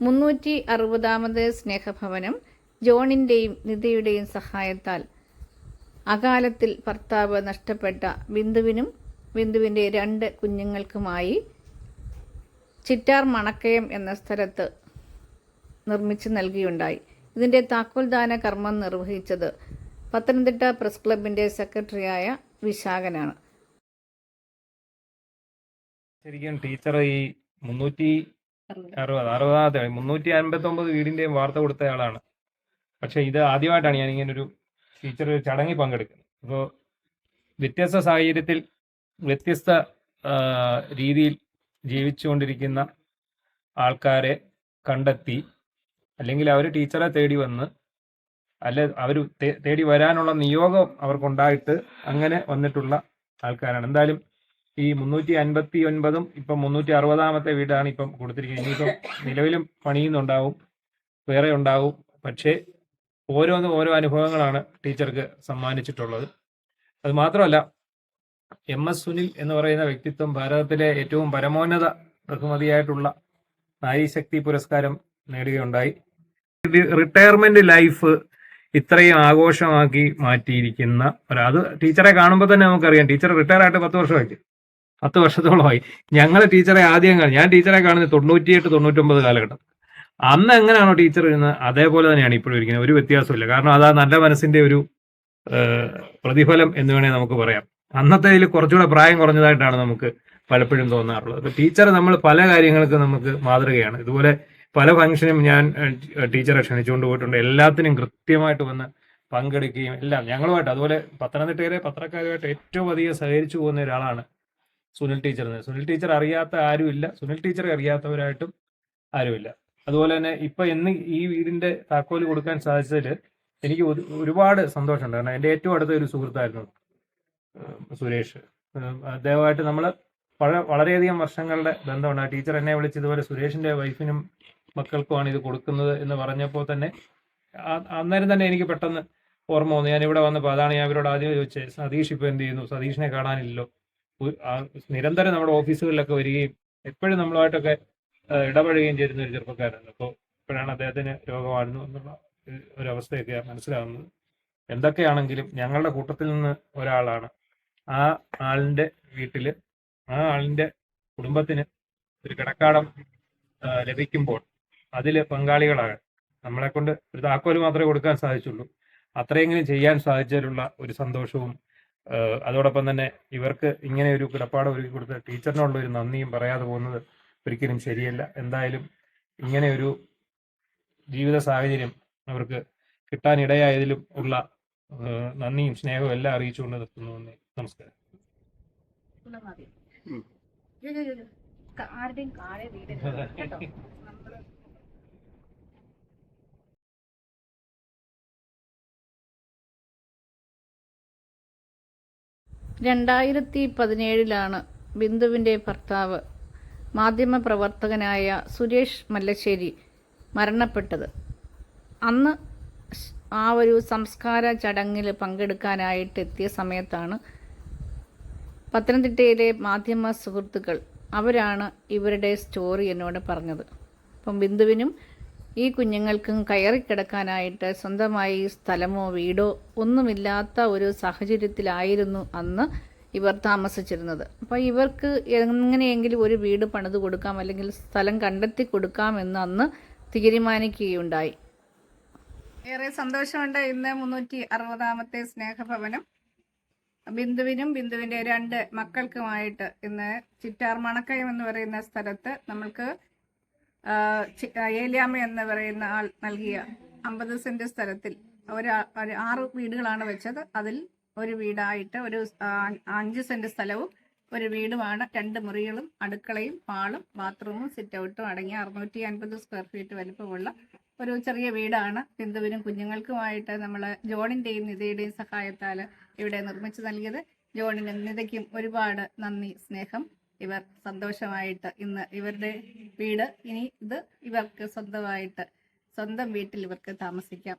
മുന്നൂറ്റി അറുപതാമത് സ്നേഹഭവനം ജോണിന്റെയും നിധിയുടെയും സഹായത്താൽ അകാലത്തിൽ ഭർത്താവ് നഷ്ടപ്പെട്ട ബിന്ദുവിനും ബിന്ദുവിന്റെ രണ്ട് കുഞ്ഞുങ്ങൾക്കുമായി ചിറ്റാർ മണക്കയം എന്ന സ്ഥലത്ത് നിർമ്മിച്ചു നൽകിയുണ്ടായി. ഇതിന്റെ താക്കോൽദാന കർമ്മം നിർവഹിച്ചത് പത്തനംതിട്ട പ്രസ് ക്ലബിന്റെ സെക്രട്ടറിയായ വിശാഖനാണ്. ശരിക്കും ടീച്ചർ ഈ മുന്നൂറ്റി അറുപത്. അറുപതാമത്തെ മുന്നൂറ്റി അൻപത്തി ഒമ്പത് വീടിന്റെയും വാർത്ത കൊടുത്ത ആളാണ് പക്ഷെ ഇത് ആദ്യമായിട്ടാണ് ഞാൻ ഇങ്ങനെ ഒരു ടീച്ചർ ഒരു ചടങ്ങിൽ പങ്കെടുക്കുന്നത്. അപ്പോൾ വ്യത്യസ്ത സാഹചര്യത്തിൽ വ്യത്യസ്ത രീതിയിൽ ജീവിച്ചുകൊണ്ടിരിക്കുന്ന ആൾക്കാരെ കണ്ടെത്തി അല്ലെങ്കിൽ അവർ ടീച്ചറെ തേടി വന്ന് അല്ലെ അവർ തേടി വരാനുള്ള നിയോഗം അവർക്കുണ്ടായിട്ട് അങ്ങനെ വന്നിട്ടുള്ള ആൾക്കാരാണ്. എന്തായാലും ഈ മുന്നൂറ്റി അൻപത്തി ഒൻപതും ഇപ്പം മുന്നൂറ്റി അറുപതാമത്തെ വീടാണ് ഇപ്പം കൊടുത്തിരിക്കുന്നത്. ഇനിയിപ്പം നിലവിലും പണിയുന്നുണ്ടാവും വേറെ ഉണ്ടാവും. പക്ഷേ ഓരോന്നും ഓരോ അനുഭവങ്ങളാണ് ടീച്ചർക്ക് സമ്മാനിച്ചിട്ടുള്ളത്. അത് മാത്രമല്ല എം എസ് സുനിൽ എന്ന് പറയുന്ന വ്യക്തിത്വം ഭാരതത്തിലെ ഏറ്റവും പരമോന്നത ബഹുമതിയായിട്ടുള്ള നാരീശക്തി പുരസ്കാരം നേടുകയുണ്ടായി. റിട്ടയർമെന്റ് ലൈഫ് ഇത്രയും ആഘോഷമാക്കി മാറ്റിയിരിക്കുന്ന അത് ടീച്ചറെ കാണുമ്പോൾ തന്നെ നമുക്കറിയാം. ടീച്ചർ റിട്ടയർ ആയിട്ട് പത്ത് വർഷമായി പത്ത് വർഷത്തോളമായി. ഞങ്ങളെ ടീച്ചറെ ആദ്യം ഞാൻ ടീച്ചറെ കാണുന്നത് തൊണ്ണൂറ്റിയെട്ട് തൊണ്ണൂറ്റൊമ്പത് കാലഘട്ടം. അന്ന് എങ്ങനെയാണോ ടീച്ചർ ഇരുന്നത്? അതേപോലെ തന്നെയാണ് ഇപ്പോഴും ഇരിക്കുന്നത്. ഒരു വ്യത്യാസമില്ല കാരണം അതാ നല്ല മനസ്സിന്റെ ഒരു പ്രതിഫലം എന്ന് വേണേൽ നമുക്ക് പറയാം. അന്നത്തേതിൽ കുറച്ചുകൂടെ പ്രായം കുറഞ്ഞതായിട്ടാണ് നമുക്ക് പലപ്പോഴും തോന്നാറുള്ളത്. ടീച്ചർ നമ്മൾ പല കാര്യങ്ങൾക്കും നമുക്ക് മാതൃകയാണ്. ഇതുപോലെ പല ഫംഗ്ഷനും ഞാൻ ടീച്ചറെ ക്ഷണിച്ചുകൊണ്ട് പോയിട്ടുണ്ട്. എല്ലാത്തിനും കൃത്യമായിട്ട് വന്ന് പങ്കെടുക്കുകയും എല്ലാം ഞങ്ങളുമായിട്ട്. അതുപോലെ പത്തനംതിട്ടയിലെ പത്രക്കാരുമായിട്ട് ഏറ്റവും അധികം സഹകരിച്ചു പോകുന്ന ഒരാളാണ് സുനിൽ ടീച്ചർ സുനിൽ ടീച്ചർ അറിയാത്ത ആരുമില്ല സുനിൽ ടീച്ചറെ അറിയാത്തവരായിട്ടും ആരുമില്ല അതുപോലെ തന്നെ ഇപ്പൊ എന്ന് ഈ വീടിന്റെ താക്കോൽ കൊടുക്കാൻ സാധിച്ചതിൽ എനിക്ക് ഒരുപാട് സന്തോഷമുണ്ട്. കാരണം എന്റെ ഏറ്റവും അടുത്ത ഒരു സുഹൃത്തായിരുന്നു സുരേഷ്. അദ്ദേഹമായിട്ട് നമ്മൾ വളരെയധികം വർഷങ്ങളുടെ ബന്ധമുണ്ട്. ആ ടീച്ചർ എന്നെ വിളിച്ച് ഇതുപോലെ സുരേഷിന്റെ വൈഫിനും മക്കൾക്കുമാണ് ഇത് കൊടുക്കുന്നത് എന്ന് പറഞ്ഞപ്പോൾ തന്നെ അന്നേരം തന്നെ എനിക്ക് പെട്ടെന്ന് ഓർമ്മ വന്നു. ഞാൻ ഇവിടെ വന്നപ്പോൾ അതാണ് ഞാൻ അവരോട് ആദ്യം ചോദിച്ചത് സതീഷ് ഇപ്പൊ എന്ത് ചെയ്യുന്നു? സതീഷിനെ കാണാനില്ലല്ലോ? നിരന്തരം നമ്മുടെ ഓഫീസുകളിലൊക്കെ വരികയും എപ്പോഴും നമ്മളുമായിട്ടൊക്കെ ഇടപഴകുകയും ചെയ്യുന്ന ഒരു ചെറുപ്പക്കാരാണ് അപ്പോൾ ഇപ്പോഴാണ് അദ്ദേഹത്തിന് രോഗമായിരുന്നു എന്നുള്ള ഒരു- അവസ്ഥയൊക്കെ മനസ്സിലാകുന്നത്. എന്തൊക്കെയാണെങ്കിലും ഞങ്ങളുടെ കൂട്ടത്തിൽ നിന്ന് ഒരാളാണ്. ആ ആളിന്റെ വീട്ടിൽ ആ ആളിന്റെ കുടുംബത്തിന് ഒരു കിടക്കാടം ലഭിക്കുമ്പോൾ അതിൽ പങ്കാളികളാകാൻ നമ്മളെ കൊണ്ട് ഒരു താക്കോൽ മാത്രമേ കൊടുക്കാൻ സാധിച്ചുള്ളൂ. അത്രയെങ്കിലും ചെയ്യാൻ സാധിച്ചതിലുള്ള ഒരു സന്തോഷവും അതോടൊപ്പം തന്നെ ഇവർക്ക് ഇങ്ങനെ ഒരു കിടപ്പാട് ഒരുക്കി കൊടുത്ത ടീച്ചറിനോടുള്ള ഒരു നന്ദിയും പറയാതെ പോകുന്നത് ഒരിക്കലും ശരിയല്ല. എന്തായാലും ഇങ്ങനെ ഒരു ജീവിത സാഹചര്യം അവർക്ക് കിട്ടാനിടയായതിലും ഉള്ള നന്ദിയും സ്നേഹവും എല്ലാം അറിയിച്ചുകൊണ്ട് നിർത്തുന്നു നന്ദി. നമസ്കാരം. ആരുടെയും കാളെ വീട് കേട്ടോ. രണ്ടായിരത്തി പതിനേഴിലാണ് ബിന്ദുവിന്റെ ഭർത്താവ് മാധ്യമപ്രവർത്തകനായ സുരേഷ് മല്ലശ്ശേരി മരണപ്പെട്ടത്. അന്ന് ആ ഒരു സംസ്കാര ചടങ്ങിൽ പങ്കെടുക്കാനായിട്ട് എത്തിയ സമയത്താണ് പത്തനംതിട്ടയിലെ മാധ്യമ സുഹൃത്തുക്കൾ അവരാണ് ഇവരുടെ സ്റ്റോറി എന്നോട് പറഞ്ഞത്. അപ്പം ബിന്ദുവിനും ഈ കുഞ്ഞുങ്ങൾക്കും കയറിക്കിടക്കാനായിട്ട് സ്വന്തമായി സ്ഥലമോ വീടോ ഒന്നുമില്ലാത്ത ഒരു സാഹചര്യത്തിലായിരുന്നു അന്ന് ഇവർ താമസിച്ചിരുന്നത്. അപ്പോൾ ഇവർക്ക് എങ്ങനെയെങ്കിലും ഒരു വീട് പണിത് കൊടുക്കാം അല്ലെങ്കിൽ സ്ഥലം കണ്ടെത്തി കൊടുക്കാം എന്ന് അന്ന് തീരുമാനിക്കുകയുണ്ടായി. ഏറെ സന്തോഷമുണ്ട് ഇന്ന് മുന്നൂറ്റി അറുപതാമത്തെ സ്നേഹഭവനം. ബിന്ദുവിനും ബിന്ദുവിന്റെ രണ്ട് മക്കൾക്കുമായിട്ട് ഇന്ന് ചിറ്റാർ മണക്കയം എന്ന് പറയുന്ന സ്ഥലത്ത് നമ്മൾക്ക് ഏലിയാമ്മ എന്ന് പറയുന്ന ആൾ നൽകിയ അമ്പത് സെന്റ് സ്ഥലത്തിൽ ഒരു ആറ് വീടുകളാണ് വെച്ചത്. അതിൽ ഒരു വീടായിട്ട് ഒരു അഞ്ച് സെന്റ് സ്ഥലവും ഒരു വീടുമാണ്. രണ്ട് മുറികളും അടുക്കളയും ഹാളും ബാത്റൂമും സിറ്റ് ഔട്ടും അടങ്ങിയ അറുന്നൂറ്റി അൻപത് സ്ക്വയർ ഫീറ്റ് വലിപ്പമുള്ള ഒരു ചെറിയ വീടാണ്. ബിന്ദുവിനും കുഞ്ഞുങ്ങൾക്കുമായിട്ട് നമ്മൾ ജോണിന്റെയും നിതയുടെയും സഹായത്താൽ ഇവിടെ നിർമ്മിച്ചു നൽകിയത്. ജോണിനും നിതയ്ക്കും ഒരുപാട് നന്ദി സ്നേഹം. ഇവർ സന്തോഷമായിട്ട് ഇന്ന് ഇവരുടെ വീട് ഇനി ഇത് ഇവർക്ക് സ്വന്തമായിട്ട് സ്വന്തം വീട്ടിൽ ഇവർക്ക് താമസിക്കാം.